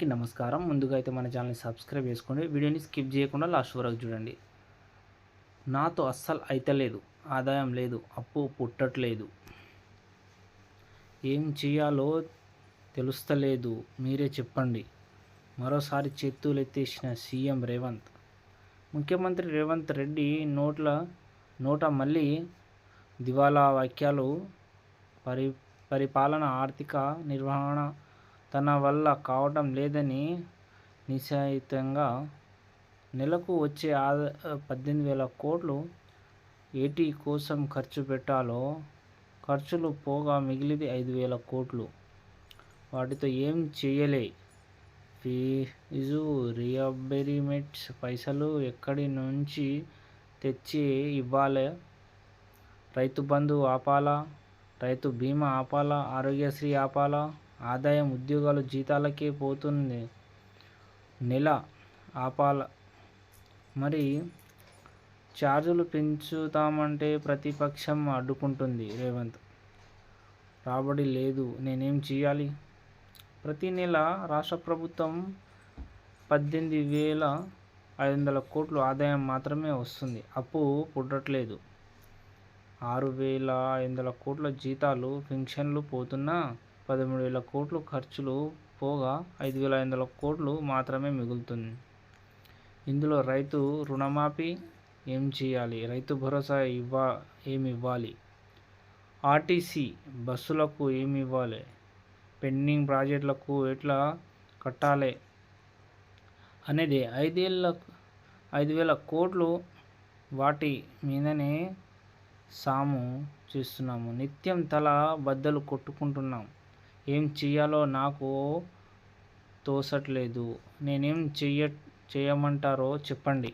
అందరికీ నమస్కారం. ముందుగా అయితే మన ఛానల్ని సబ్స్క్రైబ్ చేసుకోండి. వీడియోని స్కిప్ చేయకుండా లాస్ట్ వరకు చూడండి. నాతో అస్సలు అయితలేదు ఆదాయం లేదు. అప్పు పుట్టట్లేదు. ఏం చేయాలో తెలుస్తలేదు. మీరే చెప్పండి. మరోసారి చేతులెత్తేసిన సీఎం రేవంత్. ముఖ్యమంత్రి రేవంత్ రెడ్డి నోట్ల నోట మళ్ళీ దివాలా వాక్యాలు పరి పరిపాలన ఆర్థిక నిర్వహణ తన వల్ల కావడం లేదని నిశ్చయితంగా నెలకు వచ్చే ఆదా పద్దెనిమిది వేల కోట్లు ఏటి కోసం ఖర్చు పెట్టాలో ఖర్చులు పోగా మిగిలిది ఐదు వేల కోట్లు. వాటితో ఏం చేయలే? ఫీజు రియంబర్స్మెంట్స్ పైసలు ఎక్కడి నుంచి తెచ్చి ఇవ్వాలి? రైతు బంధు ఆపాలా? రైతు బీమా ఆపాలా? ఆరోగ్యశ్రీ ఆపాలా? ఆదాయం ఉద్యోగాలు జీతాలకే పోతుంది. నెల ఆపాల. మరి ఛార్జీలు పెంచుతామంటే ప్రతిపక్షం అడ్డుకుంటుంది రేవంత్. రాబడి లేదు నేనేం చేయాలి? ప్రతి నెల రాష్ట్ర ప్రభుత్వం పద్దెనిమిది వేల ఐదు వందల కోట్లు ఆదాయం మాత్రమే వస్తుంది. అప్పు పుట్టట్లేదు. ఆరు వేల ఐదు వందల కోట్ల జీతాలు పెన్షన్లు పోతున్నా పదమూడు వేల కోట్లు ఖర్చులు పోగా ఐదు వేల ఐదు వందల కోట్లు మాత్రమే మిగులుతుంది. ఇందులో రైతు రుణమాఫీ ఏం చేయాలి? రైతు భరోసా ఇవ్వ ఏమి ఇవ్వాలి? ఆర్టీసీ బస్సులకు ఏమి ఇవ్వాలి? పెండింగ్ ప్రాజెక్టులకు ఎట్లా కట్టాలి? అనేది ఐదేళ్ళ ఐదు వేల కోట్లు వాటి మీదనే సాము చేస్తున్నాము. నిత్యం తల బద్దలు కొట్టుకుంటున్నాం. ఏం చెయ్యాలో నాకు తోసట్లేదు. నేనేం చెయ్య చేయమంటారో చెప్పండి.